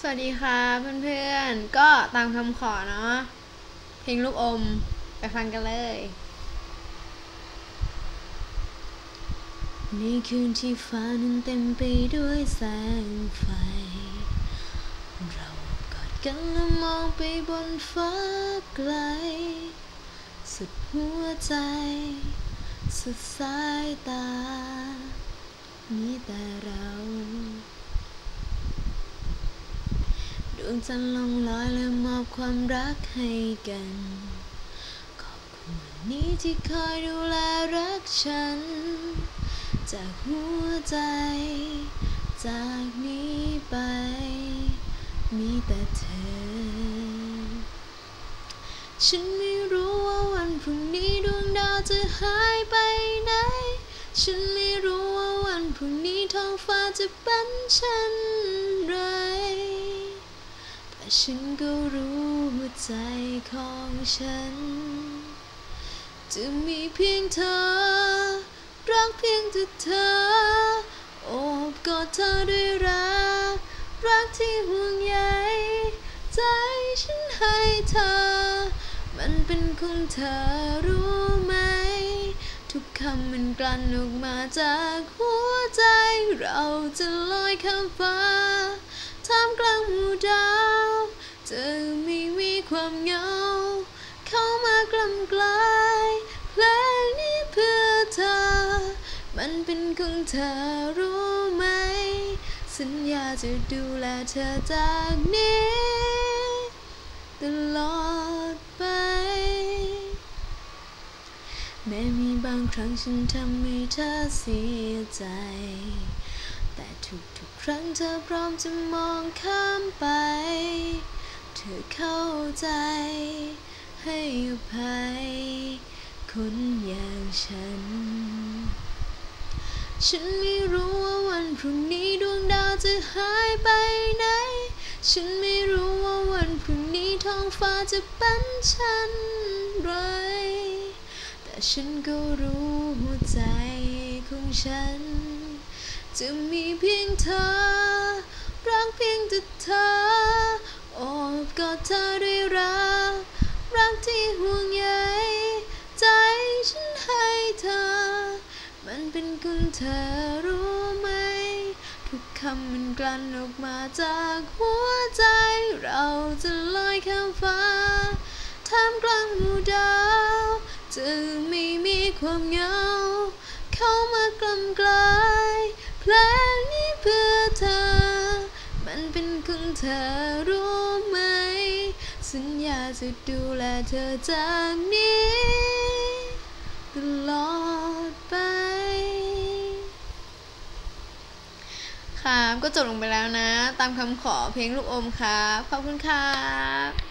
สวัสดีค่ะเพื่อนๆ ก็ตามคำขอเนาะ เพลงลูกอมไปฟังกันเลย ในคืนที่ฟ้านั้นเต็มไปด้วยแสงไฟ เรากอดกันและมองไปบนฟ้าไกล สุดหัวใจ สุดสายตา มีแต่เรา ด วงจันทร์ลงลอยและมอบความรักให้กัน ขอบคุณวันนี้ที่คอยดูแลรักฉัน จากหัวใจ จากนี้ไป มีแต่เธอ ฉันไม่รู้ว่าวันพรุ่งนี้ดวงดาวจะหายไปไหน ฉันไม่รู้ว่าวันพรุ่งนี้ท้องฟ้าจะเป็นเช่นไร แต่ฉันก็รู้ใจของฉัน จะมีเพียงเธอ รักเพียงแต่เธอ โอบกอดเธอด้วยรัก รักที่ห่วงใยใจฉันให้เธอ มันเป็นของเธอรู้ไหม ทุกคำมันกลั่นออกมาจากหัวใจ เราจะลอยข้ามฟ้าท่ามกลางหมู่ดาว จะไม่มีความเหงา เข้ามากลำกลายเพลงนี้เพื่อเธอ มันเป็นของเธอรู้ไหม สัญญาจะดูแลเธอจากนี้ตลอดไป แม้มีบางครั้งฉันทำให้เธอเสียใจ แต่ทุกๆครั้งเธอพร้อมจะมองข้ามไป ธอเข้าใจ ให้อภัย คนอย่างฉัน ฉันไม่รู้ว่าวันพรุ่งนี้ดวงดาวจะหายไปไหน ฉันไม่รู้ว่าวันพรุ่งนี้ท้องฟ้าจะเป็นเช่นไร แต่ฉันก็รู้หัวใจของฉัน จะมีเพียงเธอรักเพียงแต่เธอ อดเธอด้วยรัก รักที่ห่วงใยใจฉันให้เธอ มันเป็นคุณเธอรู้ไหม ทุกคำมันกลั่นออกมาจากหัวใจ เราจะลอยข้ามฟ้าท่ามกลางหมู่ดาว จะไม่มีความเหงา เข้ามากลำกลายเพลงนี้เพื่อเธอ มันเป็นของเธอรู้ไหม สัญญาจะดูแลเธอจากนี้ตลอดไป ครับ ก็จบลงไปแล้วนะ ตามคำขอเพลงลูกอมครับ ขอบคุณครับ